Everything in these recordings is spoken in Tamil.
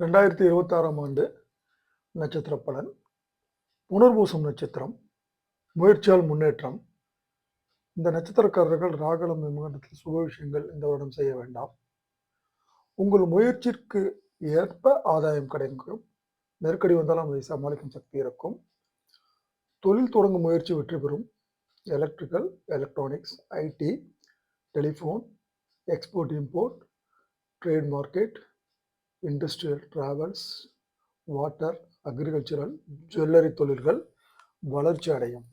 ரெண்டாயிரத்தி இருபத்தாறாம் ஆண்டு நட்சத்திர பலன் புனர்பூசம் நட்சத்திரம் முயற்சியால் முன்னேற்றம். இந்த நட்சத்திரக்காரர்கள் ராகலம் விமானத்தில் சுப விஷயங்கள் இந்த வருடம் செய்ய வேண்டாம். உங்கள் முயற்சிக்கு ஏற்ப ஆதாயம் கிடைக்கும். நெருக்கடி வந்தாலும் அதை சமாளிக்கும் சக்தி இருக்கும். தொழில் தொடங்கும் முயற்சி வெற்றி பெறும். Electrical electronics IT telephone export import trade market industrial travels water agricultural jewellery தொழில்கள் வளர்ச்சி அடையும்.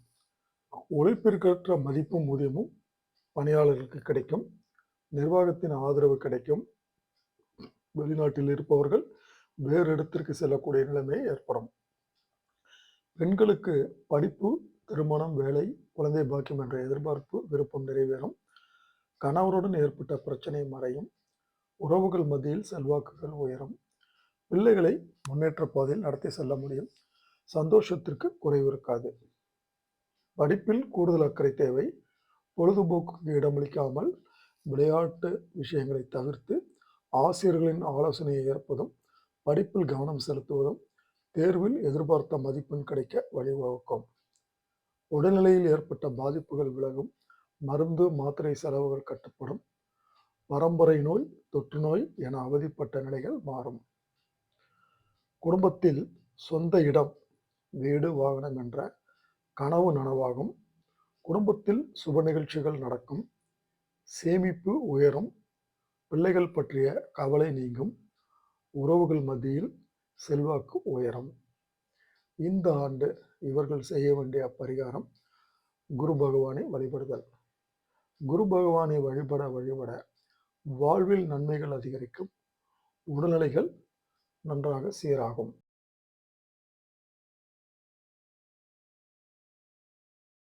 உழைப்பிற்கற்ற மதிப்பும் ஊதியமும் பணியாளர்களுக்கு கிடைக்கும். நிர்வாகத்தின் ஆதரவு கிடைக்கும். வெளிநாட்டில் இருப்பவர்கள் வேறு இடத்திற்கு செல்லக்கூடிய நிலைமை ஏற்படும். பெண்களுக்கு படிப்பு திருமணம் வேலை குழந்தை பாக்கியம் என்ற எதிர்பார்ப்பு விருப்பம் நிறைவேறும். கணவருடன் ஏற்பட்ட பிரச்சனை மறையும். உறவுகள் மத்தியில் செல்வாக்குகள் உயரும். பிள்ளைகளை முன்னேற்ற பாதையில் நடத்தி செல்ல முடியும். சந்தோஷத்திற்கு குறைவு இருக்காது. படிப்பில் கூடுதல் அக்கறை தேவை. பொழுதுபோக்குக்கு இடமளிக்காமல் விளையாட்டு விஷயங்களை தவிர்த்து ஆசிரியர்களின் ஆலோசனையை ஏற்பதும் படிப்பில் கவனம் செலுத்துவதும் தேர்வில் எதிர்பார்த்த மதிப்பெண் கிடைக்க வழிவகுக்கும். உடல்நிலையில் ஏற்பட்ட பாதிப்புகள் விலகும். மருந்து மாத்திரை செலவுகள் கட்டுப்படும். பரம்பரை நோய் தொற்று நோய் என அவதிப்பட்ட நிலைகள் மாறும். குடும்பத்தில் சொந்த இடம் வீடு வாகனம் என்ற கனவு நனவாகும். குடும்பத்தில் சுப நிகழ்ச்சிகள் நடக்கும். சேமிப்பு உயரும். பிள்ளைகள் பற்றிய கவலை நீங்கும். உறவுகள் மத்தியில் செல்வாக்கு உயரும். இந்த ஆண்டு இவர்கள் செய்ய வேண்டிய பரிகாரம் குரு பகவானை வழிபடுதல். குரு பகவானை வழிபட வழிபட வாழ்வில் நன்மைகள் அதிகரிக்கும் உடல்நிலைகள் நன்றாக சீராகும்.